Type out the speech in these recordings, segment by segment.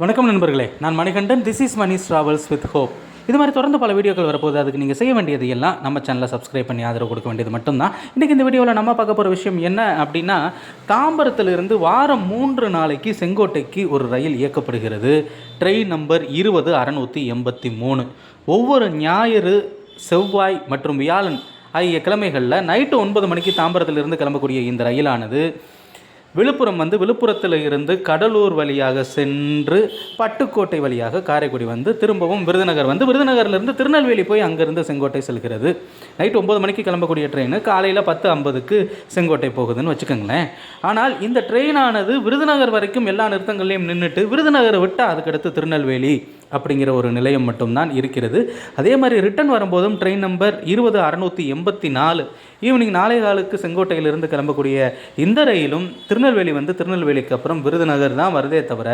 வணக்கம் நண்பர்களே நான் Manikandan. This is Mani travels with hope இது மாதிரி தொடர்ந்து பல வீடியோக்கள் வரப்போகுது. அதுக்கு நீங்கள் செய்ய வேண்டியது எல்லாம் நம்ம சேனலை சப்ஸ்கிரைப் பண்ணி ஆதரவு கொடுக்க வேண்டியது மட்டும்தான். இன்றைக்கி இந்த வீடியோவில் நம்ம பார்க்க போகிற விஷயம் என்ன அப்படின்னா தாம்பரத்திலிருந்து வாரம் மூன்று நாளைக்கு செங்கோட்டைக்கு ஒரு ரயில் இயக்கப்படுகிறது. ட்ரெயின் நம்பர் இருபது அறநூற்றி எண்பத்தி மூணு. ஒவ்வொரு ஞாயிறு செவ்வாய் மற்றும் வியாழன் ஆகிய கிழமைகளில் நைட்டு ஒன்பது மணிக்கு தாம்பரத்திலிருந்து கிளம்பக்கூடிய இந்த ரயிலானது. விழுப்புரம் வந்து விழுப்புரத்தில் இருந்து கடலூர் வழியாக சென்று பட்டுக்கோட்டை வழியாக காரைக்குடி வந்து திரும்பவும் விருதுநகர் வந்து விருதுநகர்லேருந்து திருநெல்வேலி போய் அங்கேருந்து செங்கோட்டை செல்கிறது. நைட் ஒம்பது மணிக்கு கிளம்பக்கூடிய ட்ரெயின் காலையில் பத்து ஐம்பதுக்கு செங்கோட்டை போகுதுன்னு வச்சுக்கோங்களேன். ஆனால் இந்த ட்ரெயினானது விருதுநகர் வரைக்கும் எல்லா நிறுத்தங்கள்லையும் நின்றுட்டு விருதுநகரை விட்டால் அதுக்கடுத்து திருநெல்வேலி. அப்படிங்கிற ஒரு நிலையம் மட்டும்தான் இருக்கிறது. அதே மாதிரி ரிட்டன் வரும்போதும் ட்ரெயின் நம்பர் இருபது அறநூற்றி எண்பத்தி நாலு. ஈவினிங் நாளை காலுக்கு செங்கோட்டையிலிருந்து கிளம்பக்கூடிய இந்த ரயிலும் திருநெல்வேலி வந்து திருநெல்வேலிக்கு அப்புறம் விருதுநகர் தான் வருதே தவிர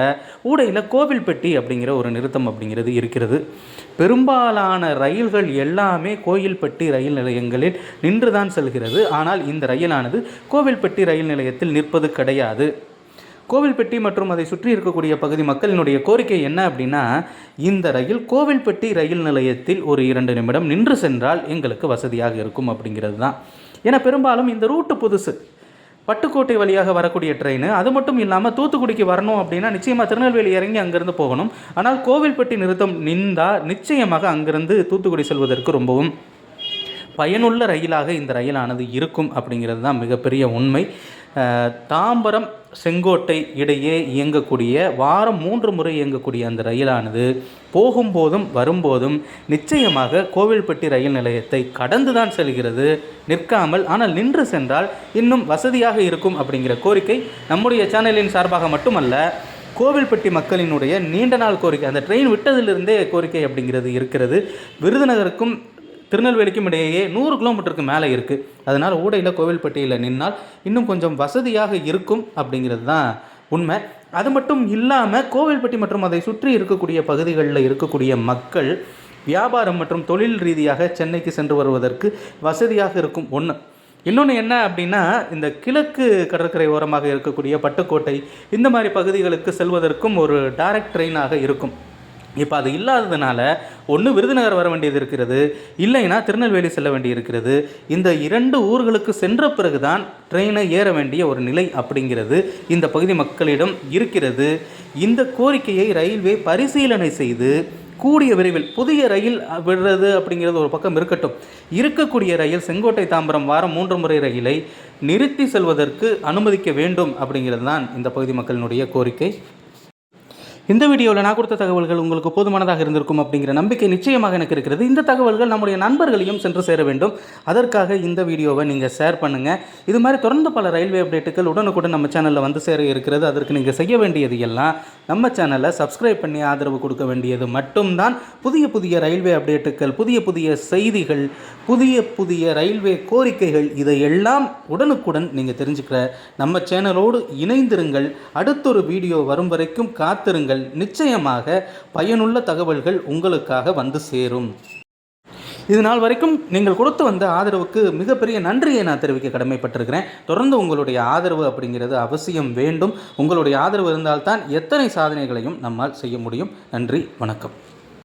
ஊடையில் கோவில்பட்டி அப்படிங்கிற ஒரு நிறுத்தம் அப்படிங்கிறது இருக்கிறது. பெரும்பாலான ரயில்கள் எல்லாமே கோயில்பட்டி ரயில் நிலையங்களில் நின்று தான் செல்கிறது. ஆனால் இந்த ரயிலானது கோவில்பட்டி ரயில் நிலையத்தில் நிற்பது கிடையாது. கோவில்பட்டி மற்றும் அதை சுற்றி இருக்கக்கூடிய பகுதி மக்களினுடைய கோரிக்கை என்ன அப்படின்னா இந்த ரயில் கோவில்பட்டி ரயில் நிலையத்தில் ஒரு இரண்டு நிமிடம் நின்று சென்றால் எங்களுக்கு வசதியாக இருக்கும் அப்படிங்கிறது தான். ஏன்னா பெரும்பாலும் இந்த ரூட்டு புதுசு. பட்டுக்கோட்டை வழியாக வரக்கூடிய ட்ரெயின் அது மட்டும் இல்லாமல் தூத்துக்குடிக்கு வரணும் அப்படின்னா நிச்சயமாக திருநெல்வேலி இறங்கி அங்கேருந்து போகணும். ஆனால் கோவில்பட்டி நிறுத்தம் நின்றால் நிச்சயமாக அங்கிருந்து தூத்துக்குடி செல்வதற்கு ரொம்பவும் பயனுள்ள ரயிலாக இந்த ரயிலானது இருக்கும் அப்படிங்கிறது தான் மிகப்பெரிய உண்மை. தாம்பரம் செங்கோட்டை இடையே இயங்கக்கூடிய வாரம் மூன்று முறை இயங்கக்கூடிய அந்த ரயிலானது போகும்போதும் வரும்போதும் நிச்சயமாக கோவில்பட்டி ரயில் நிலையத்தை கடந்து தான் செல்கிறது. நிற்காமல் ஆனால் நின்று சென்றால் இன்னும் வசதியாக இருக்கும் அப்படிங்கிற கோரிக்கை நம்முடைய சேனலின் சார்பாக மட்டுமல்ல கோவில்பட்டி மக்களினுடைய நீண்ட நாள் கோரிக்கை அந்த ட்ரெயின் விட்டதிலிருந்தே கோரிக்கை அப்படிங்கிறது இருக்கிறது. விருதுநகருக்கும் திருநெல்வேலிக்கும் இடையே நூறு கிலோமீட்டருக்கு மேலே இருக்குது அதனால் ஊடையில் கோவில்பட்டியில் நின்னால் இன்னும் கொஞ்சம் வசதியாக இருக்கும் அப்படிங்கிறது தான் உண்மை. அது மட்டும் இல்லாமல் கோவில்பட்டி மற்றும் அதை சுற்றி இருக்கக்கூடிய பகுதிகளில் இருக்கக்கூடிய மக்கள் வியாபாரம் மற்றும் தொழில் ரீதியாக சென்னைக்கு சென்று வருவதற்கு வசதியாக இருக்கும் ஒன்று இன்னொன்று என்ன அப்படின்னா இந்த கிழக்கு கடற்கரை ஓரமாக இருக்கக்கூடிய பட்டுக்கோட்டை இந்த மாதிரி பகுதிகளுக்கு செல்வதற்கும் ஒரு டைரக்ட் ட்ரெயினாக இருக்கும். இப்போ அது இல்லாததுனால ஒன்று விருதுநகர் வர வேண்டியது இருக்கிறது இல்லைன்னா திருநெல்வேலி செல்ல வேண்டி இருக்கிறது. இந்த இரண்டு ஊர்களுக்கு சென்ற பிறகுதான் ட்ரெயினை ஏற வேண்டிய ஒரு நிலை அப்படிங்கிறது இந்த பகுதி மக்களிடம் இருக்கிறது. இந்த கோரிக்கையை ரயில்வே பரிசீலனை செய்து கூடிய விரைவில் புதிய ரயில் விடுறது அப்படிங்கிறது ஒரு பக்கம் இருக்கட்டும். இருக்கக்கூடிய ரயில் செங்கோட்டை தாம்பரம் வாரம் மூன்று முறை ரயிலை நிறுத்தி செல்வதற்கு அனுமதிக்க வேண்டும் அப்படிங்கிறது தான் இந்த பகுதி மக்களினுடைய கோரிக்கை. இந்த வீடியோவில் நான் கொடுத்த தகவல்கள் உங்களுக்கு போதுமானதாக இருந்திருக்கும் அப்படிங்கிற நம்பிக்கை நிச்சயமாக எனக்கு இருக்கிறது. இந்த தகவல்கள் நம்முடைய நண்பர்களையும் சென்று சேர வேண்டும். அதற்காக இந்த வீடியோவை நீங்கள் ஷேர் பண்ணுங்கள் இது மாதிரி தொடர்ந்து பல ரயில்வே அப்டேட்டுகள் உடனுக்குடன் நம்ம சேனலில் வந்து சேர இருக்கிறது. அதற்கு நீங்கள் செய்ய வேண்டியது எல்லாம் நம்ம சேனலை சப்ஸ்கிரைப் பண்ணி ஆதரவு கொடுக்க வேண்டியது மட்டும்தான். புதிய புதிய ரயில்வே அப்டேட்டுகள் புதிய புதிய செய்திகள் புதிய புதிய ரயில்வே கோரிக்கைகள் இதையெல்லாம் உடனுக்குடன் நீங்கள் தெரிஞ்சுக்கிற நம்ம சேனலோடு இணைந்திருங்கள். அடுத்தொரு வீடியோ வரும் வரைக்கும் காத்திருங்கள். நிச்சயமாக பயனுள்ள தகவல்கள் உங்களுக்காக வந்து சேரும். இது நாள் வரைக்கும் நீங்கள் கொடுத்து வந்த ஆதரவுக்கு மிகப்பெரிய நன்றியை நான் தெரிவிக்க கடமைப்பட்டிருக்கிறேன். தொடர்ந்து உங்களுடைய ஆதரவு அப்படிங்கிறது அவசியம் வேண்டும். உங்களுடைய ஆதரவு இருந்தால்தான் எத்தனை சாதனைகளையும் நம்மால் செய்ய முடியும். நன்றி வணக்கம்.